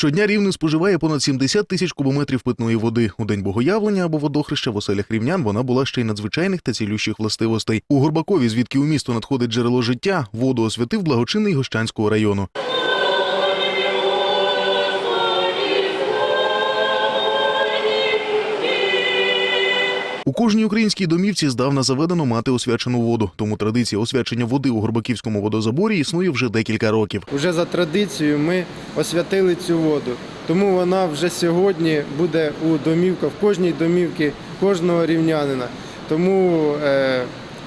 Щодня рівне споживає понад 70 тисяч кубометрів питної води. У день богоявлення або водохреща в оселях рівнян вона була ще й надзвичайних та цілющих властивостей. У Горбакові, звідки у місто надходить джерело життя, воду освятив благочинний Гощанського району. Кожній українській домівці здавна заведено мати освячену воду, тому традиція освячення води у Горбаківському водозаборі існує вже декілька років. Уже за традицією ми освятили цю воду. Тому вона вже сьогодні буде у домівках, в кожній домівці кожного рівнянина. Тому е,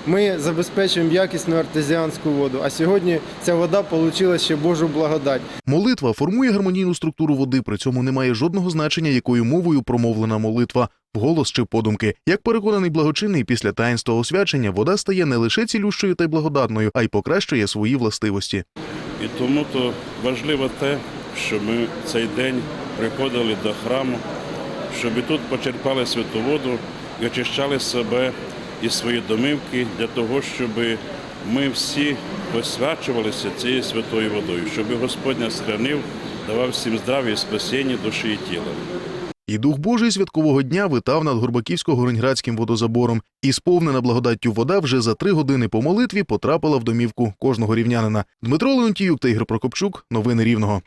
ми забезпечуємо якісну артезіанську воду. А сьогодні ця вода отримала ще Божу благодать. Молитва формує гармонійну структуру води, при цьому немає жодного значення, якою мовою промовлена молитва, вголос чи подумки. Як переконаний благочинний, після таїнства освячення вода стає не лише цілющою та й благодатною, а й покращує свої властивості. І тому то важливо те, що ми цей день приходили до храму, щоб і тут почерпали святу воду і очищали себе і свої домівки для того, щоб ми всі освячувалися цією святою водою, щоб Господь нас хранив, давав всім здрав'я і спасіння душі і тіла. І дух Божий святкового дня витав над Горбаківсько-Горенградським водозабором. І сповнена благодаттю вода вже за три години по молитві потрапила в домівку кожного рівнянина. Дмитро Леонтіюк та Ігор Прокопчук. Новини Рівного.